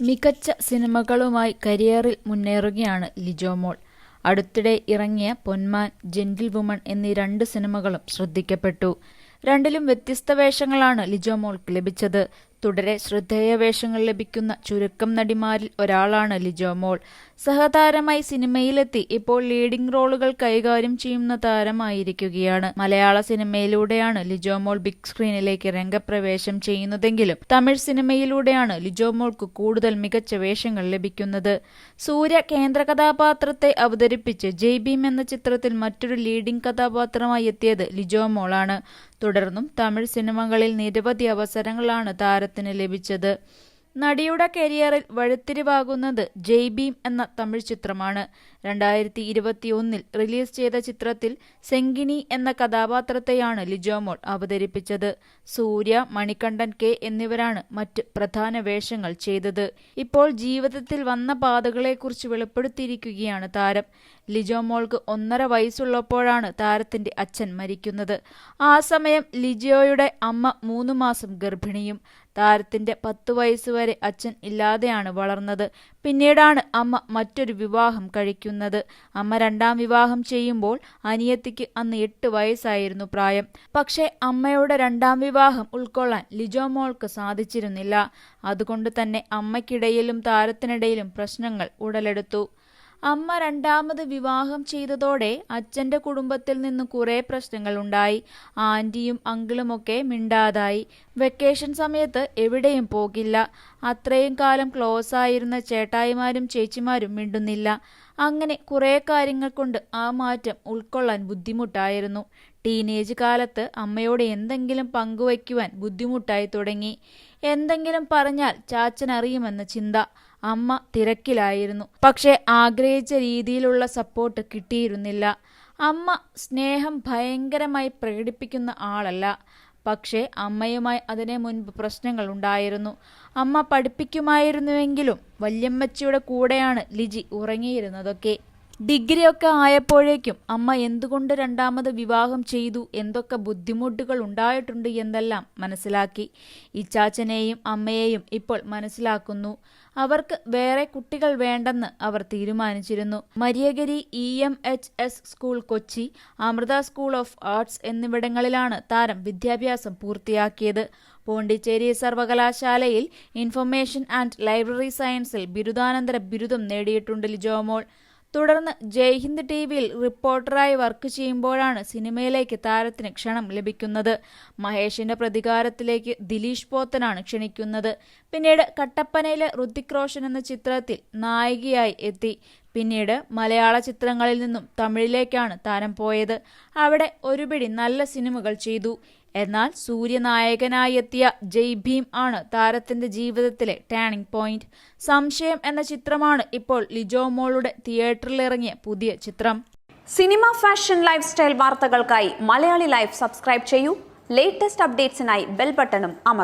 മികച്ച സിനിമകളുമായി കരിയറിൽ മുന്നേറുകയാണ് ലിജോ മോൾ. അടുത്തിടെ ഇറങ്ങിയ പൊന്മാൻ ജെന്റിൽ വുമൺ എന്നീ രണ്ട് സിനിമകളും ശ്രദ്ധിക്കപ്പെട്ടു. രണ്ടിലും വ്യത്യസ്ത വേഷങ്ങളാണ് ലിജോ മോൾക്ക് ലഭിച്ചത്. തുടരെ ശ്രദ്ധേയ വേഷങ്ങൾ ലഭിക്കുന്ന ചുരുക്കം നടിമാരിൽ ഒരാളാണ് ലിജോ മോൾ. സഹതാരമായി സിനിമയിലെത്തി ഇപ്പോൾ ലീഡിംഗ് റോളുകൾ കൈകാര്യം ചെയ്യുന്ന താരമായിരിക്കുകയാണ്. മലയാള സിനിമയിലൂടെയാണ് ലിജോ മോൾ ബിഗ് സ്ക്രീനിലേക്ക് രംഗപ്രവേശം ചെയ്യുന്നതെങ്കിലും തമിഴ് സിനിമയിലൂടെയാണ് ലിജോ മോൾക്ക് കൂടുതൽ മികച്ച വേഷങ്ങൾ ലഭിക്കുന്നത്. സൂര്യ കേന്ദ്ര കഥാപാത്രത്തെ അവതരിപ്പിച്ച് ജയ് ഭീം എന്ന ചിത്രത്തിൽ മറ്റൊരു ലീഡിംഗ് കഥാപാത്രമായി എത്തിയത് ലിജോ മോളാണ്. തുടർന്നും തമിഴ് സിനിമകളിൽ നിരവധി അവസരങ്ങളാണ് താരത്തിന് ലഭിച്ചത്. നടിയുടെ കരിയറിൽ വഴുത്തിരിവാകുന്നത് ജയ് ഭീം എന്ന തമിഴ് ചിത്രമാണ്. രണ്ടായിരത്തി ഇരുപത്തിയൊന്നിൽ റിലീസ് ചെയ്ത ചിത്രത്തിൽ സെങ്കിനി എന്ന കഥാപാത്രത്തെയാണ് ലിജോമോൾ അവതരിപ്പിച്ചത്. സൂര്യ മണികണ്ഠൻ കെ എന്നിവരാണ് മറ്റ് പ്രധാന വേഷങ്ങൾ ചെയ്തത്. ഇപ്പോൾ ജീവിതത്തിൽ വന്ന പാതകളെക്കുറിച്ച് വെളിപ്പെടുത്തിയിരിക്കുകയാണ് താരം. ലിജോമോൾക്ക് ഒന്നര വയസ്സുള്ളപ്പോഴാണ് താരത്തിന്റെ അച്ഛൻ മരിക്കുന്നത്. ആ സമയം ലിജോയുടെ അമ്മ മൂന്ന് മാസം ഗർഭിണിയും താരത്തിന്റെ പത്ത് വയസ്സുവരെ അച്ഛൻ ഇല്ലാതെയാണ് വളർന്നത്. പിന്നീടാണ് അമ്മ മറ്റൊരു വിവാഹം കഴിക്കുന്നത്. അമ്മ രണ്ടാം വിവാഹം ചെയ്യുമ്പോൾ അനിയത്തിക്ക് അന്ന് എട്ട് വയസ്സായിരുന്നു പ്രായം. പക്ഷേ അമ്മയുടെ രണ്ടാം വിവാഹം ഉൾക്കൊള്ളാൻ ലിജോ മോൾക്ക് സാധിച്ചിരുന്നില്ല. അതുകൊണ്ട് തന്നെ അമ്മയ്ക്കിടയിലും താരത്തിനിടയിലും പ്രശ്നങ്ങൾ ഉടലെടുത്തു. അമ്മ രണ്ടാമത് വിവാഹം ചെയ്തതോടെ അച്ഛന്റെ കുടുംബത്തിൽ നിന്ന് കുറേ പ്രശ്നങ്ങൾ ഉണ്ടായി. ആന്റിയും അങ്കിളുമൊക്കെ മിണ്ടാതായി. വെക്കേഷൻ സമയത്ത് എവിടെയും പോകില്ല. അത്രയും കാലം ക്ലോസ് ആയിരുന്ന ചേട്ടായിമാരും ചേച്ചിമാരും മിണ്ടുന്നില്ല. അങ്ങനെ കുറേ കാര്യങ്ങൾ കൊണ്ട് ആ മാറ്റം ഉൾക്കൊള്ളാൻ ബുദ്ധിമുട്ടായിരുന്നു. ടീനേജ് കാലത്ത് അമ്മയോട് എന്തെങ്കിലും പങ്കുവയ്ക്കുവാൻ ബുദ്ധിമുട്ടായി തുടങ്ങി. എന്തെങ്കിലും പറഞ്ഞാൽ ചാച്ചൻ അറിയുമെന്ന ചിന്ത. അമ്മ തിരക്കിലായിരുന്നു. പക്ഷെ ആഗ്രഹിച്ച രീതിയിലുള്ള സപ്പോർട്ട് കിട്ടിയിരുന്നില്ല. അമ്മ സ്നേഹം ഭയങ്കരമായി പ്രകടിപ്പിക്കുന്ന ആളല്ല. പക്ഷേ അമ്മയുമായി അതിനെ മുൻപ് പ്രശ്നങ്ങൾ ഉണ്ടായിരുന്നു. അമ്മ പഠിപ്പിക്കുമായിരുന്നുവെങ്കിലും വല്യമ്മച്ചിയുടെ കൂടെയാണ് ലിജി ഉറങ്ങിയിരുന്നതൊക്കെ. ഡിഗ്രി ഒക്കെ ആയപ്പോഴേക്കും അമ്മ എന്തുകൊണ്ട് രണ്ടാമത് വിവാഹം ചെയ്തു എന്തൊക്കെ ബുദ്ധിമുട്ടുകൾ ഉണ്ടായിട്ടുണ്ട് എന്നെല്ലാം മനസ്സിലാക്കി. ഇച്ചാച്ചനെയും അമ്മയെയും ഇപ്പോൾ മനസ്സിലാക്കുന്നു. അവർക്ക് വേറെ കുട്ടികൾ വേണ്ടെന്ന് അവർ തീരുമാനിച്ചിരുന്നു. Mariagiri E M H S school Kochi Amrita school of arts എന്നിവിടങ്ങളിലാണ് താരം വിദ്യാഭ്യാസം പൂർത്തിയാക്കിയത്. പോണ്ടിച്ചേരി സർവകലാശാലയിൽ ഇൻഫർമേഷൻ ആൻഡ് ലൈബ്രറി സയൻസിൽ ബിരുദാനന്തര ബിരുദം നേടിയിട്ടുണ്ട് ലിജോമോൾ തുടർന്ന് ജയ്ഹിന്ദ് ടി വിയിൽ റിപ്പോർട്ടറായി വർക്ക് ചെയ്യുമ്പോഴാണ് സിനിമയിലേക്ക് താരത്തിന് ക്ഷണം ലഭിക്കുന്നത്. മഹേഷിന്റെ പ്രതികാരത്തിലേക്ക് ദിലീഷ് പോത്തനാണ് ക്ഷണിക്കുന്നത്. പിന്നീട് കട്ടപ്പനയിലെ ഋതിക് റോഷൻ എന്ന ചിത്രത്തിൽ നായികയായി എത്തി. പിന്നീട് മലയാള ചിത്രങ്ങളിൽ നിന്നും തമിഴിലേക്കാണ് താരം പോയത്. അവിടെ ഒരുപിടി നല്ല സിനിമകൾ ചെയ്തു. എന്നാൽ സൂര്യനായകനായെത്തിയ ജയ് ഭീം ആണ് താരത്തിന്റെ ജീവിതത്തിലെ ടേണിംഗ് പോയിന്റ് സംശയം എന്ന ചിത്രമാണ് ഇപ്പോൾ ലിജോ മോളുടെ തിയേറ്ററിലിറങ്ങിയ പുതിയ ചിത്രം. സിനിമ ഫാഷൻ ലൈഫ് സ്റ്റൈൽ വാർത്തകൾക്കായി മലയാളി ലൈഫ് സബ്സ്ക്രൈബ് ചെയ്യൂ. ലേറ്റസ്റ്റ് അപ്ഡേറ്റ്സിനായി ബെൽ ബട്ടണും അമർ